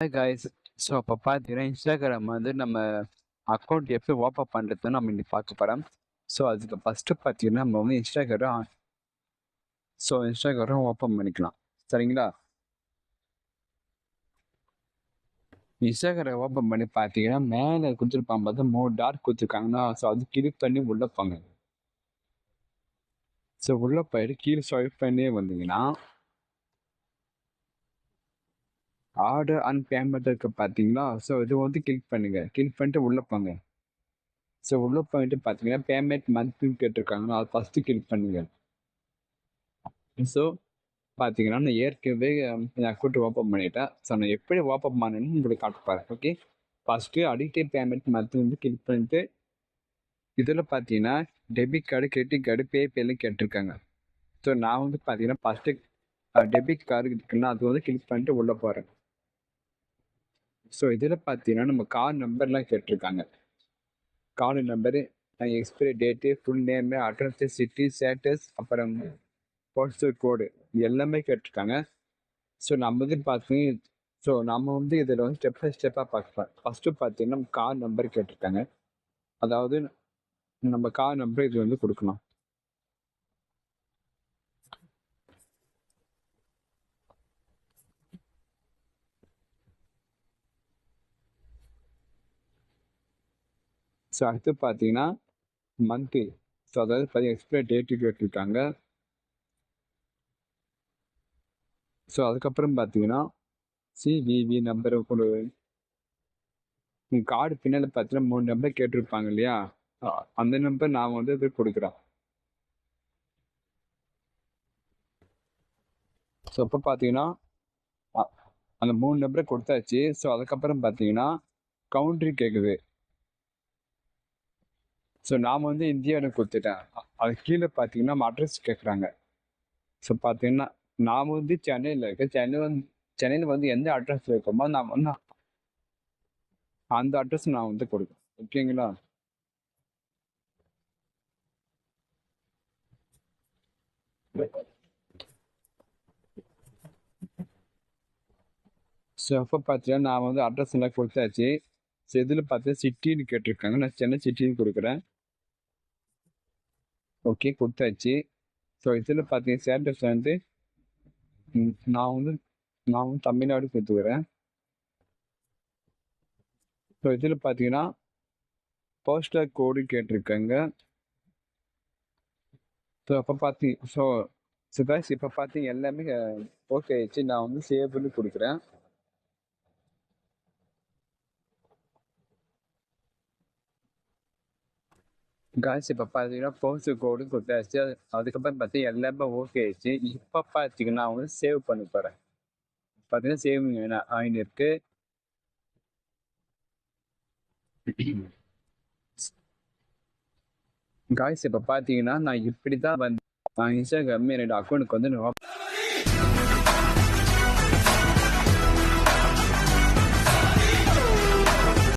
Hi guys so அப்போ பார்த்தீங்கன்னா Instagram வந்து நம்ம அக்கௌண்ட் எப்படி ஓப்பன் பண்ணுறதுன்னு நம்ம இன்னைக்கு பார்க்க போகிறோம் ஸோ அதுக்கு ஃபஸ்ட்டு பார்த்தீங்கன்னா நம்ம வந்து இன்ஸ்டாகிராம் ஸோ இன்ஸ்டாகிராம் ஓப்பன் பண்ணிக்கலாம். சரிங்களா? இன்ஸ்டாகிராம் ஓப்பன் பண்ணி பார்த்தீங்கன்னா மேலே கொடுத்துருப்பாங்க பார்த்தா மூணு டார்க் கொடுத்துருக்காங்கன்னா ஸோ அது கிளிக் பண்ணி உள்ளே போங்க. ஸோ உள்ளே போயிட்டு கீழே ஸ்வைப் பண்ணி வந்தீங்கன்னா ஆர்டர் அண்ட் பேமெண்ட் இருக்கு பார்த்தீங்களா ஸோ இது வந்து கிளிக் பண்ணுங்கள் கிளிக் பண்ணிட்டு உள்ளே போங்க. ஸோ உள்ளே போயிட்டு பார்த்தீங்கன்னா பேமெண்ட் மந்த்லின்னு கேட்டிருக்காங்கன்னா அது ஃபஸ்ட்டு கிளிக் பண்ணுங்கள் ஸோ பார்த்தீங்கன்னா நான் ஏற்கனவே என் அக்கௌண்ட் ஓப்பன் பண்ணிட்டேன். ஸோ நான் எப்படி ஓப்பன் பண்ணணும்னு உங்களுக்கு காட்டுப்பாரு ஓகே ஃபஸ்ட்டு அடிக்டே பேமெண்ட் மந்த்லி வந்து கிளிக் பண்ணிட்டு இதில் பார்த்தீங்கன்னா டெபிட் கார்டு கிரெடிட் கார்டு பேபேல கேட்டிருக்காங்க. ஸோ நான் வந்து பார்த்தீங்கன்னா ஃபஸ்ட்டு டெபிட் கார்டு இருக்குன்னா அது வந்து கிளிக் பண்ணிட்டு உள்ளே போகிறேன் ஸோ இதில் பார்த்தீங்கன்னா நம்ம கார் நம்பர்லாம் கேட்டிருக்காங்க. Card number expiry date full name address city states அப்புறம் போஸ்டல் கோடு எல்லாமே கேட்டிருக்காங்க. ஸோ நம்ம இது பார்த்தீங்கன்னா ஸோ நம்ம வந்து இதில் வந்து ஸ்டெப் பை ஸ்டெப்பாக பார்க்கலாம் ஃபஸ்ட்டு பார்த்தீங்கன்னா நம்ம கார் நம்பர் கேட்டிருக்காங்க. அதாவது நம்ம கார் நம்பர் இது வந்து கொடுக்கணும் ஸோ அடுத்து பார்த்தீங்கன்னா மந்த்லி ஸோ அதாவது பார்த்தீங்கன்னா எக்ஸ்பைரி டேட்டு கேட்டிருக்காங்க ஸோ அதுக்கப்புறம் பார்த்தீங்கன்னா சிவிவி நம்பர் ஒரு உங்கள் கார்டு பின்னால் பார்த்தீங்கன்னா மூணு நம்பர் கேட்டிருப்பாங்க இல்லையா? அந்த நம்பர் நான் வந்து இது கொடுக்குறேன். ஸோ இப்போ பார்த்தீங்கன்னா அந்த மூணு நம்பரை கொடுத்தாச்சு. ஸோ அதுக்கப்புறம் பார்த்தீங்கன்னா கவுண்ட்ரி கேட்குது ஸோ நாம் வந்து இந்தியாவில் கொடுத்துட்டேன். அது கீழே பார்த்தீங்கன்னா நம்ம அட்ரஸ் கேட்குறாங்க ஸோ பார்த்தீங்கன்னா நாம் வந்து சென்னையில் இருக்க சென்னை வந்து சென்னையில் வந்து எந்த அட்ரஸில் இருக்கோமோ நான் வந்து அந்த அட்ரஸ் நான் வந்து கொடுக்குறேன் ஓகேங்களா ஸோ அப்போ பார்த்தீங்கன்னா நான் வந்து அட்ரஸ் எல்லாம் கொடுத்தாச்சு. ஸோ இதில் பார்த்தீங்கன்னா சிட்டின்னு கேட்டிருக்காங்க. நான் சென்னை சிட்டின்னு கொடுக்குறேன். ஓகே கொடுத்தாச்சு. ஸோ இதில் பார்த்தீங்கன்னா ஸ்டேட்டஸ் வந்து நான் வந்து நான் வந்து தமிழ்நாடு கொடுத்துக்கிறேன். ஸோ இதில் பார்த்தீங்கன்னா போஸ்டர் கோடு கேட்டிருக்கேங்க. ஸோ அப்போ பார்த்தீங்க ஸோ சுபாஷ் இப்போ பார்த்தீங்க எல்லாமே ஓகே ஆயிடுச்சு. நான் வந்து சேவ் பண்ணி கொடுக்குறேன். காய்ஸ் இப்போ பார்த்தீங்கன்னா போஸ்ட் கோடு கொடுத்தாச்சு. அது- அதுக்கப்புறம் பார்த்தீங்கன்னா எல்லாமே ஓகே ஆயிடுச்சு. இப்போ பார்த்தீங்கன்னா அவங்க சேவ் பண்ண போகிறேன் பார்த்தீங்கன்னா சேவிங் ஆயின் இருக்கு. காய்ஸ் இப்போ பார்த்தீங்கன்னா நான் இப்படி தான் வந்து நான் இன்ஸ்டாகிராம் என்னோடய அக்கௌண்ட்டுக்கு வந்து நான்